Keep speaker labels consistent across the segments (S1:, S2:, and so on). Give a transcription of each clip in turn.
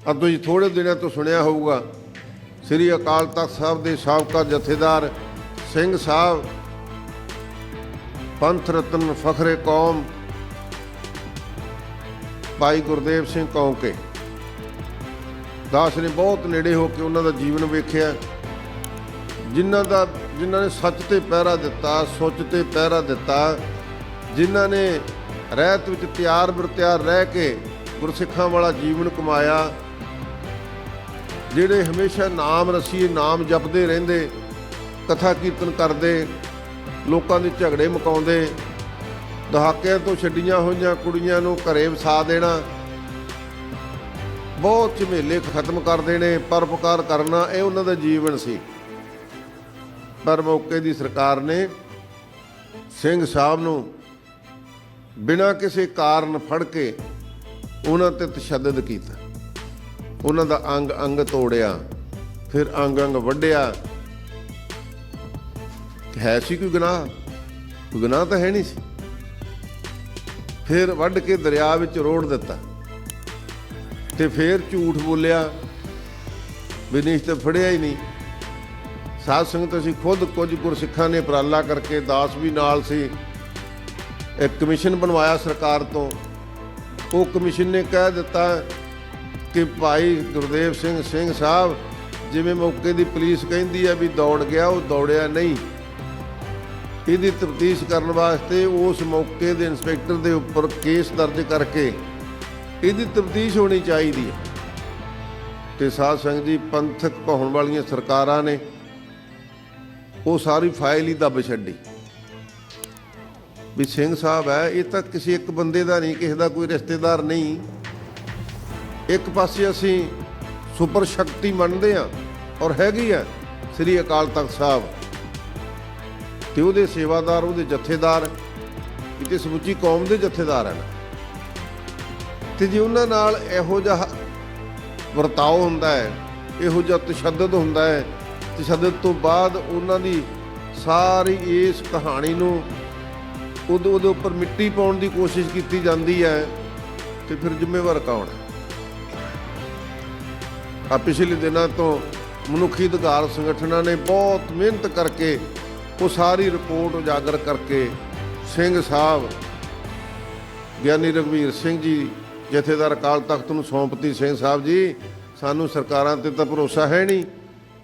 S1: ਅੱਜ ਤੁਸੀਂ ਥੋੜੇ ਦਿਨਾਂ ਤੋਂ ਸੁਣਿਆ ਹੋਊਗਾ, ਸ੍ਰੀ ਅਕਾਲ ਤਖਤ ਸਾਹਿਬ ਦੇ ਸਾਬਕਾ ਜਥੇਦਾਰ ਸਿੰਘ ਸਾਹਿਬ, ਪੰਥ ਰਤਨ ਫਖਰੇ ਕੌਮ, ਭਾਈ ਗੁਰਦੇਵ ਸਿੰਘ ਕੌਂਕੇ ਦਾਸ ਨੇ ਬਹੁਤ ਨੇੜੇ ਹੋ ਕੇ ਉਹਨਾਂ ਦਾ ਜੀਵਨ ਵੇਖਿਆ। ਜਿਨ੍ਹਾਂ ਦਾ, ਜਿਨ੍ਹਾਂ ਨੇ ਸੱਚ ਤੇ ਪਹਿਰਾ ਦਿੱਤਾ, ਸੋਚ ਤੇ ਪਹਿਰਾ ਦਿੱਤਾ, ਜਿਨ੍ਹਾਂ ਨੇ ਰਹਿਤ ਵਿੱਚ ਤਿਆਰ ਬਰਤਿਆਰ ਰਹਿ ਕੇ ਗੁਰਸਿੱਖਾਂ ਵਾਲਾ ਜੀਵਨ ਕਮਾਇਆ ਜਿਹੜੇ ਹਮੇਸ਼ਾ ਨਾਮ ਰਸੀਏ ਨਾਮ ਜਪਦੇ ਰਹਿੰਦੇ, ਕਥਾ ਕੀਰਤਨ ਕਰਦੇ, ਲੋਕਾਂ ਦੇ ਝਗੜੇ ਮੁਕਾਉਂਦੇ, ਦਹਾਕਿਆਂ ਤੋਂ ਛੱਡੀਆਂ ਹੋਈਆਂ ਕੁੜੀਆਂ ਨੂੰ ਘਰੇ ਵਸਾ ਦੇਣਾ, ਬਹੁਤ ਝਮੇਲੇ ਖਤਮ ਕਰ ਦੇਣੇ ਪਰਪਕਾਰ ਕਰਨਾ, ਇਹ ਉਹਨਾਂ ਦਾ ਜੀਵਨ ਸੀ। ਪਰ ਮੌਕੇ ਦੀ ਸਰਕਾਰ ਨੇ ਸਿੰਘ ਸਾਹਿਬ ਨੂੰ ਬਿਨਾਂ ਕਿਸੇ ਕਾਰਨ ਫੜ ਕੇ ਉਹਨਾਂ ਤੇ ਤਸ਼ੱਦਦ ਕੀਤਾ। ਉਹਨਾਂ ਦਾ ਅੰਗ ਅੰਗ ਤੋੜਿਆ, ਫਿਰ ਅੰਗ ਅੰਗ ਵੱਢਿਆ। ਹੈ ਸੀ ਕੋਈ ਗੁਨਾਹ? ਕੋਈ ਗੁਨਾਹ ਤਾਂ ਹੈ ਨਹੀਂ ਸੀ। ਫਿਰ ਵੱਢ ਕੇ ਦਰਿਆ ਵਿੱਚ ਰੋੜ ਦਿੱਤਾ। ਤੇ ਫਿਰ ਝੂਠ ਬੋਲਿਆ ਵਿਨੀਸ਼ ਨਹੀਂ ਤਾਂ ਫੜਿਆ ਹੀ ਨਹੀਂ। ਸਾਧ ਸੰਗਤ ਅਸੀਂ ਖੁਦ ਕੁਝ ਗੁਰਸਿੱਖਾਂ ਨੇ ਉਪਰਾਲਾ ਕਰਕੇ ਦਾਸ ਵੀ ਨਾਲ ਸੀ। ਇੱਕ ਕਮਿਸ਼ਨ ਬਣਵਾਇਆ ਸਰਕਾਰ ਤੋਂ। ਉਹ ਕਮਿਸ਼ਨ ਨੇ ਕਹਿ ਦਿੱਤਾ ਕਿ ਭਾਈ ਗੁਰਦੇਵ ਸਿੰਘ ਸਿੰਘ ਸਾਹਿਬ ਜਿਵੇਂ ਮੌਕੇ ਦੀ ਪੁਲਿਸ ਕਹਿੰਦੀ ਹੈ ਵੀ ਦੌੜ ਗਿਆ, ਉਹ ਦੌੜਿਆ ਨਹੀਂ। ਇਹਦੀ ਤਫਤੀਸ਼ ਕਰਨ ਵਾਸਤੇ ਉਸ ਮੌਕੇ ਦੇ ਇੰਸਪੈਕਟਰ ਦੇ ਉੱਪਰ ਕੇਸ ਦਰਜ ਕਰਕੇ ਇਹਦੀ ਤਫਤੀਸ਼ ਹੋਣੀ ਚਾਹੀਦੀ ਹੈ। ਤੇ ਸਾਧ ਸੰਗਤ ਜੀ, ਪੰਥਕ ਪਾਉਣ ਵਾਲੀਆਂ ਸਰਕਾਰਾਂ ਨੇ ਉਹ ਸਾਰੀ ਫਾਈਲ ਹੀ ਦੱਬ ਛੱਡੀ। ਵੀ ਸਿੰਘ ਸਾਹਿਬ ਹੈ, ਇਹ ਤਾਂ ਕਿਸੇ ਇੱਕ ਬੰਦੇ ਦਾ ਨਹੀਂ, ਕਿਸੇ ਦਾ ਕੋਈ ਰਿਸ਼ਤੇਦਾਰ ਨਹੀਂ। ਇੱਕ ਪਾਸੇ ਅਸੀਂ ਸੁਪਰ ਸ਼ਕਤੀ ਮੰਨਦੇ ਆ ਔਰ ਹੈਗੀ ਆ ਸ੍ਰੀ ਅਕਾਲ ਤਖਤ ਸਾਹਿਬ। ਤੇ ਉਹਦੇ ਸੇਵਾਦਾਰ, ਉਹਦੇ ਜਥੇਦਾਰ ਇਹ ਸਮੁੱਚੀ ਕੌਮ ਦੇ ਜਥੇਦਾਰ ਹਨ। ਤੇ ਜੇ ਉਹਨਾਂ ਨਾਲ ਇਹੋ ਜਿਹਾ ਵਰਤਾਓ ਹੁੰਦਾ ਹੈ, ਇਹੋ ਜਿਹਾ ਤਸ਼ੱਦਦ ਹੁੰਦਾ ਹੈ, ਤਸ਼ੱਦਦ ਤੋਂ ਬਾਅਦ ਉਹਨਾਂ ਦੀ ਸਾਰੀ ਇਸ ਕਹਾਣੀ ਨੂੰ ਉਹਦੇ ਉਹਦੇ ਉੱਪਰ ਮਿੱਟੀ ਪਾਉਣ ਦੀ ਕੋਸ਼ਿਸ਼ ਕੀਤੀ ਜਾਂਦੀ ਹੈ, ਤੇ ਫਿਰ ਜ਼ਿੰਮੇਵਾਰ ਕੌਣ ਹੈ? ਆ ਪਿਛਲੇ ਦਿਨਾਂ ਤੋਂ ਮਨੁੱਖੀ ਅਧਿਕਾਰ ਸੰਗਠਨਾਂ ਨੇ ਬਹੁਤ ਮਿਹਨਤ ਕਰਕੇ ਉਹ ਸਾਰੀ ਰਿਪੋਰਟ ਉਜਾਗਰ ਕਰਕੇ ਸਿੰਘ ਸਾਹਿਬ, ਗਿਆਨੀ ਰਘਵੀਰ ਸਿੰਘ ਜੀ, ਜਥੇਦਾਰ ਅਕਾਲ ਤਖਤ ਨੂੰ ਸੌਂਪਤੀ ਸਿੰਘ ਸਾਹਿਬ ਜੀ, ਸਾਨੂੰ ਸਰਕਾਰਾਂ ਤੇ ਤਾਂ ਭਰੋਸਾ ਹੈ ਨਹੀਂ,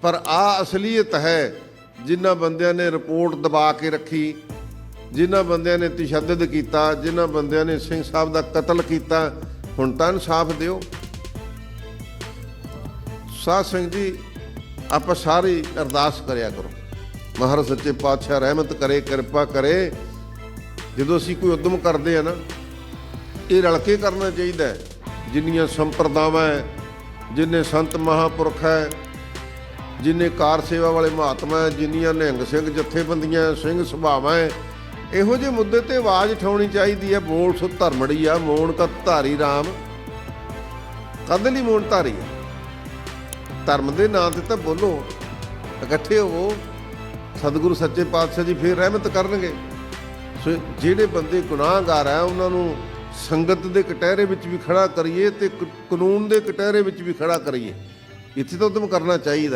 S1: ਪਰ ਆ ਅਸਲੀਅਤ ਹੈ, ਜਿਨ੍ਹਾਂ ਬੰਦਿਆਂ ਨੇ ਰਿਪੋਰਟ ਦਬਾ ਕੇ ਰੱਖੀ, ਜਿਨ੍ਹਾਂ ਬੰਦਿਆਂ ਨੇ ਤਸ਼ੱਦਦ ਕੀਤਾ, ਜਿਨ੍ਹਾਂ ਬੰਦਿਆਂ ਨੇ ਸਿੰਘ ਸਾਹਿਬ ਦਾ ਕਤਲ ਕੀਤਾ, ਹੁਣ ਤਾਂ ਇਨਸਾਫ ਦਿਓ। ਸਾਧ ਸਿੰਘ ਜੀ, ਆਪਾਂ ਸਾਰੀ ਅਰਦਾਸ ਕਰਿਆ ਕਰੋ। ਮਹਾਰਾਜ ਸੱਚੇ ਪਾਤਸ਼ਾਹ ਰਹਿਮਤ ਕਰੇ, ਕਿਰਪਾ ਕਰੇ। ਜਦੋਂ ਅਸੀਂ ਕੋਈ ਉਦਮ ਕਰਦੇ ਆ ਨਾ, ਇਹ ਰਲ ਕੇ ਕਰਨਾ ਚਾਹੀਦਾ ਜਿੰਨੀਆਂ ਸੰਪਰਦਾਵਾਂ ਹੈ, ਜਿੰਨੇ ਸੰਤ ਮਹਾਪੁਰਖ ਹੈ, ਜਿੰਨੇ ਕਾਰ ਸੇਵਾ ਵਾਲੇ ਮਹਾਤਮਾ ਹੈ, ਜਿੰਨੀਆਂ ਨਿਹੰਗ ਸਿੰਘ ਜਥੇਬੰਦੀਆਂ ਸਿੰਘ ਸੁਭਾਵਾਂ ਹੈ, ਇਹੋ ਜਿਹੇ ਮੁੱਦੇ ਤੇ ਆਵਾਜ਼ ਉਠਾਉਣੀ ਚਾਹੀਦੀ ਹੈ। ਬੋਲ ਸੁ ਧਰਮੜੀ ਆ ਮੋਣ ਕਤ ਧਾਰੀ RAM ਕਦ ਲਈ ਮੋਣ ਧਾਰੀ ਆ? ਧਰਮ ਦੇ ਨਾਂ ਤੇ ਤਾਂ ਬੋਲੋ। ਇਕੱਠੇ ਹੋਵੋ। ਸਤਿਗੁਰੂ ਸੱਚੇ ਪਾਤਸ਼ਾਹ ਜੀ ਫੇਰ ਰਹਿਮਤ ਕਰਨਗੇ। ਸੋ ਜਿਹੜੇ ਬੰਦੇ ਗੁਨਾਹਗਾਰ ਆ, ਉਹਨਾਂ ਨੂੰ ਸੰਗਤ ਦੇ ਕਟਹਿਰੇ ਵਿੱਚ ਵੀ ਖੜਾ ਕਰੀਏ ਤੇ ਕ- ਕਾਨੂੰਨ ਦੇ ਕਟਹਿਰੇ ਵਿੱਚ ਵੀ ਖੜਾ ਕਰੀਏ। ਇੱਥੇ ਤਾਂ ਉਦਮ ਕਰਨਾ ਚਾਹੀਦਾ।